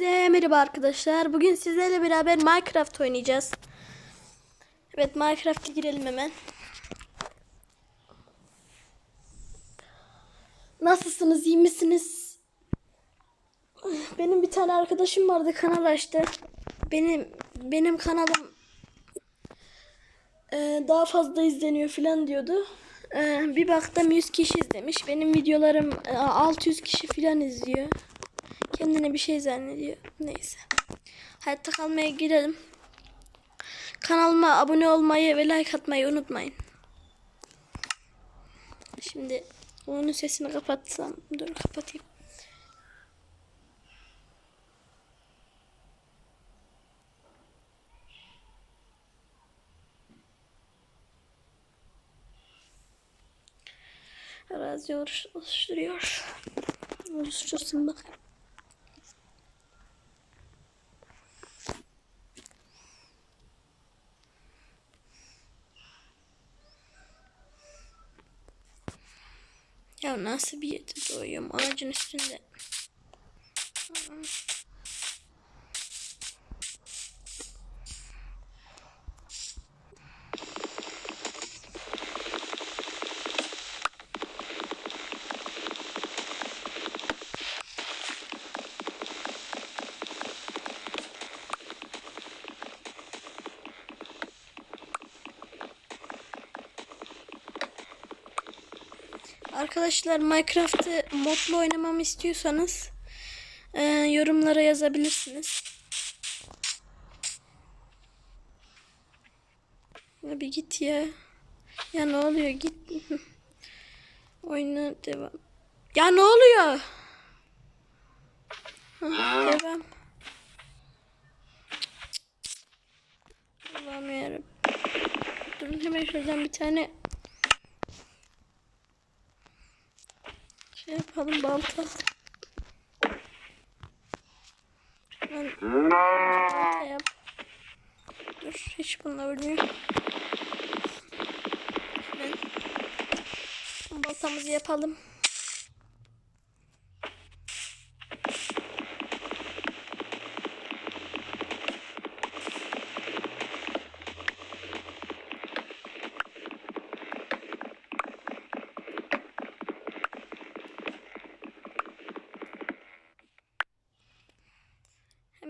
Hepinize merhaba arkadaşlar. Bugün sizlerle beraber Minecraft oynayacağız. Evet Minecraft'a girelim hemen. Nasılsınız? iyi misiniz? Benim bir tane arkadaşım vardı kanal açtı. Benim benim kanalım e, daha fazla izleniyor falan diyordu. E, bir baktım 100 kişi izlemiş. Benim videolarım e, 600 kişi falan izliyor. Kendine bir şey zannediyor. Neyse. Hayatta kalmaya girelim. Kanalıma abone olmayı ve like atmayı unutmayın. Şimdi onun sesini kapatsam. Dur kapatayım. Arazi oluş- oluşturuyor. Oluştursun bakayım. Ya nasıl bir yerde doğuyorum ağacın üstünde. Arkadaşlar Minecraft'ı modlu oynamamı istiyorsanız e, yorumlara yazabilirsiniz. Ya bir git ya. Ya ne oluyor git. Oyuna devam. Ya ne oluyor? Hah, devam. Allah'ım yarabbim. Durun hemen şuradan bir tane şey yapalım balta. Ben balta yap. Dur hiç bununla ölmüyor. Hemen baltamızı yapalım.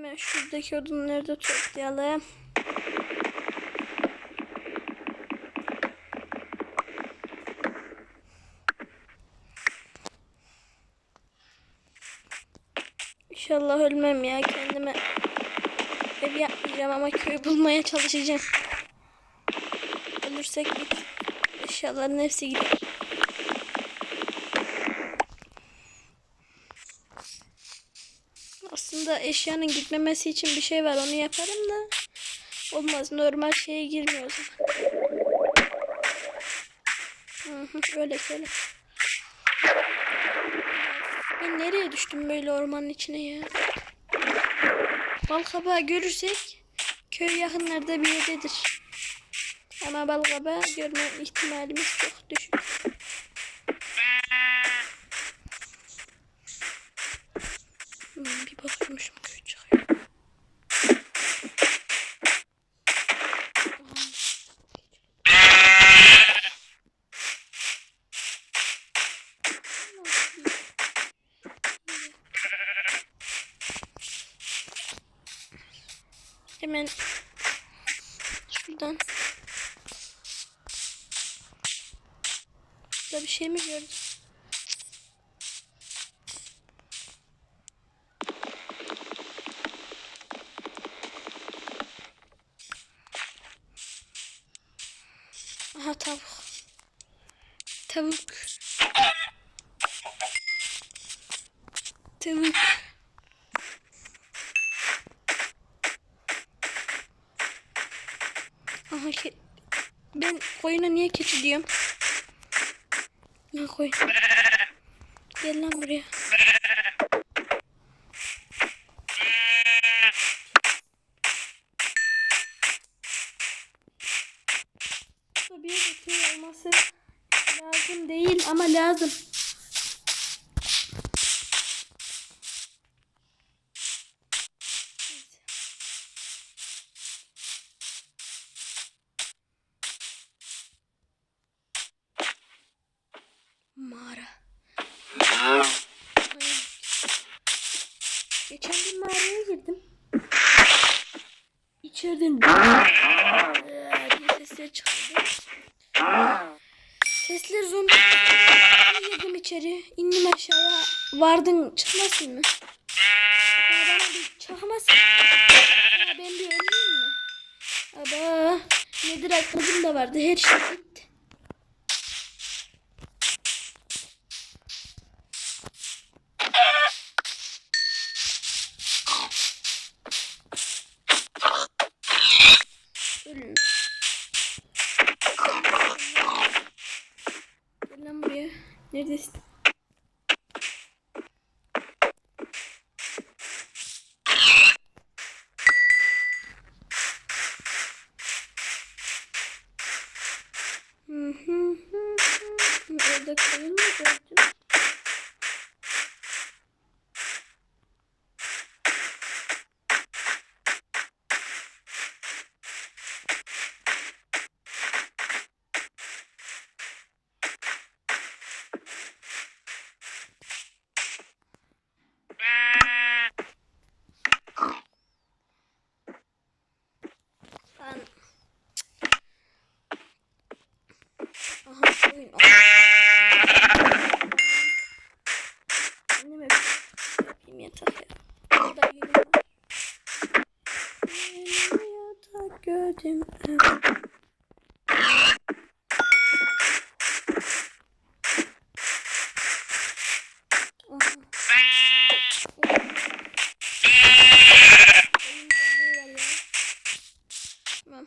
Hemen şuradaki odunları da toplayalım. İnşallah ölmem ya kendime ev yapmayacağım ama köy bulmaya çalışacağım. Ölürsek. Eşyaların hepsi gider. Aslında eşyanın gitmemesi için bir şey var onu yaparım da olmaz normal şeye girmiyor o. Hı hı, öyle şöyle. Ben nereye düştüm böyle ormanın içine ya? Balkabağı görürsek köy yakınlarda bir yerdedir. Ama balkabağı görme ihtimalimiz çok düşük. Hmm, bir bakıyormuşum köy çıkıyor. Hemen şuradan Burada bir şey mi gördüm? Aha tavuk. Tavuk. Tavuk. Aha ke ben koyuna niye keçi diyorum? Ne koy? Gel lan buraya. Lazım. Vardın çıkmasın mı? Ya bana bir çakmasın. Ya ben bir ölmeyeyim mi? Aba. Nedir aklım da vardı. Her şey gitti. Neredesin? Hı hı hı hı. Orada koyun mu gördün? Ben... Aha oyun. Anneme yapayım yatak ya. Burada yeni var. Yeni yatak gördüm. Tamam.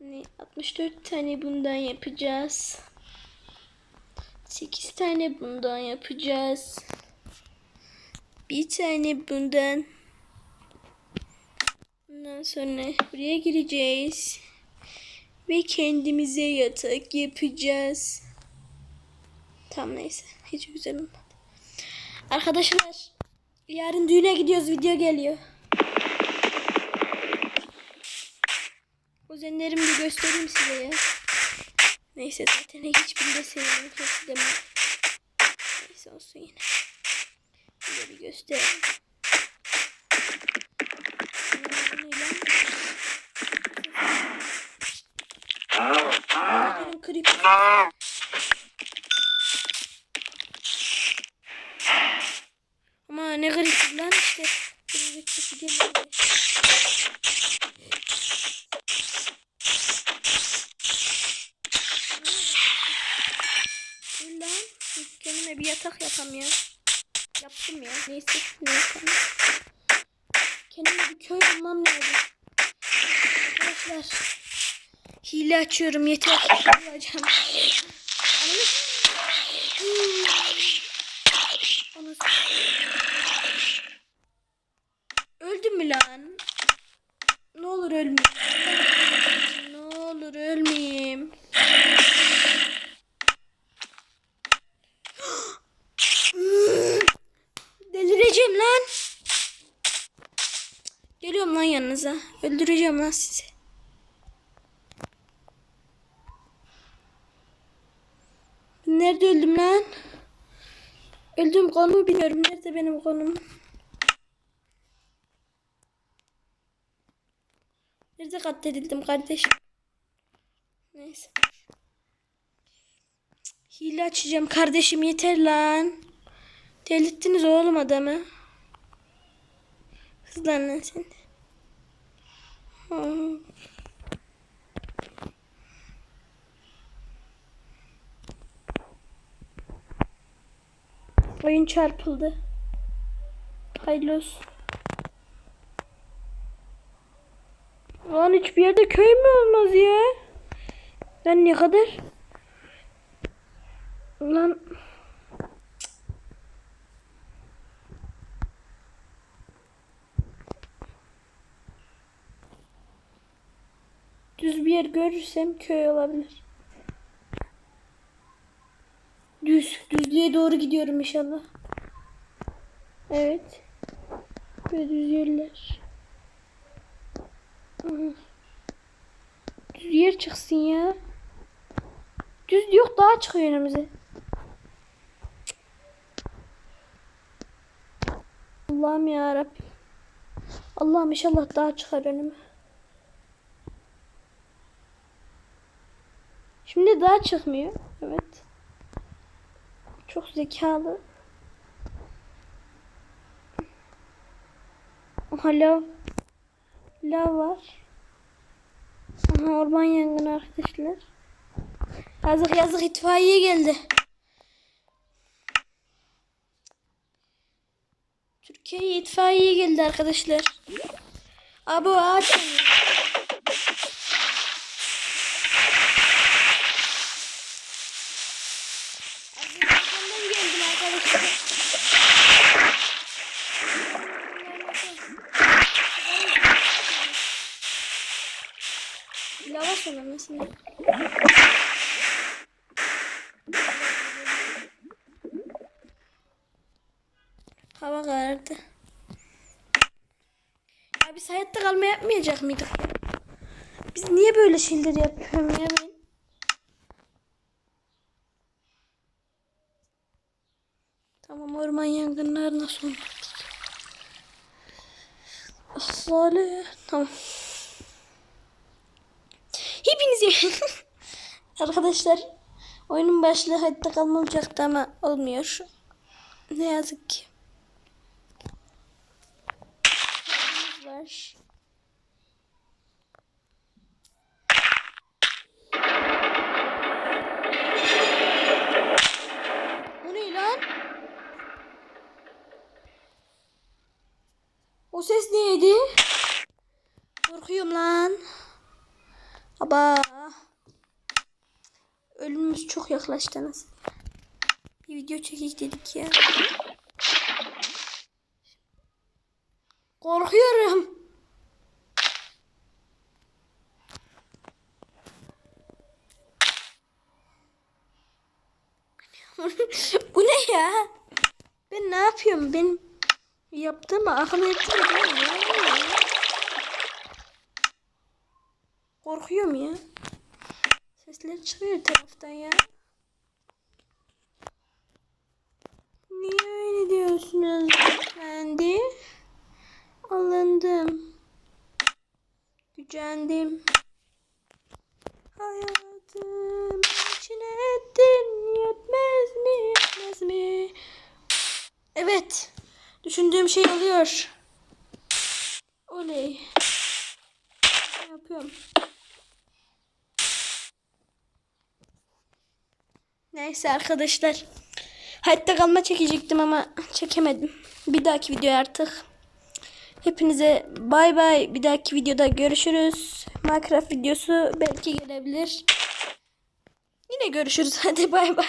Ne, 64 tane bundan yapacağız. 8 tane bundan yapacağız. Bir tane bundan. Ondan sonra buraya gireceğiz. Ve kendimize yatak yapacağız. Tamam neyse. Hiç güzel olmadı. Arkadaşlar yarın düğüne gidiyoruz. Video geliyor. Kuzenlerimi göstereyim size ya. Neyse zaten hiçbirini de sevmiyorum. Neyse olsun yine. Size bir göstereyim. Benim. Ama ne garip lan işte. Dur lan. Kendime bir yatak yapam ya. Ne yapalım. Kendime bir köy bulmam lazım. Arkadaşlar. Hile açıyorum. Yeter. Bulacağım. Öldüm mü lan? Ne olur ölmeyeyim. Ne olur ölmeyeyim. Delireceğim lan. Yanınıza. Öldüreceğim lan sizi. Nerede öldüm lan? Öldüğüm konumu bilmiyorum. Nerede benim konum? Nerede katledildim kardeşim? Neyse. Hile açacağım kardeşim yeter lan. Delirttiniz oğlum adamı. Hızlan lan sen. de. Oyun çarpıldı. Hayırlı olsun. Lan hiçbir yerde köy mü olmaz ya? Ben ne kadar? Lan yer görürsem köy olabilir. Düz, düzlüğe doğru gidiyorum inşallah. Evet. Böyle düz yerler. Düz yer çıksın ya. Düz yok daha çıkıyor önümüze. Allah Allah'ım ya Rabbim. Allah'ım inşallah daha çıkar önüme. Şimdi daha çıkmıyor. Evet. Çok zekalı. Aha lav. Lav var. Aha orman yangını arkadaşlar. Yazık yazık itfaiye geldi. Türkiye'ye itfaiye geldi arkadaşlar. Abo ağaç Lava söylemesine. Hava karardı. Ya biz hayatta kalma yapmayacak mıydık? Biz niye böyle şeyler yapıyorum ya ben? Tamam orman yangınlarına son. Salih. Tamam. Hepinizi Arkadaşlar oyunun başlığı hayatta kalma olacaktı ama olmuyor. Ne yazık ki. Var. O ne lan? O ses neydi? Korkuyorum lan. Aba. Ölümümüz çok yaklaştı nasıl? Bir video çekik dedik ya. Korkuyorum. Bu ne ya? Ben ne yapıyorum? Ben yaptığımı akıl ettim. Korkuyorum ya. Sesler çıkıyor taraftan ya. Niye öyle diyorsunuz efendi? Alındım. Gücendim. Hayatım içine ettin yetmez mi yetmez mi? Evet. Düşündüğüm şey oluyor. Oley. Ne yapıyorum? Neyse arkadaşlar. Hayatta kalma çekecektim ama çekemedim. Bir dahaki video artık. Hepinize bay bay. Bir dahaki videoda görüşürüz. Minecraft videosu belki gelebilir. Yine görüşürüz. Hadi bay bay.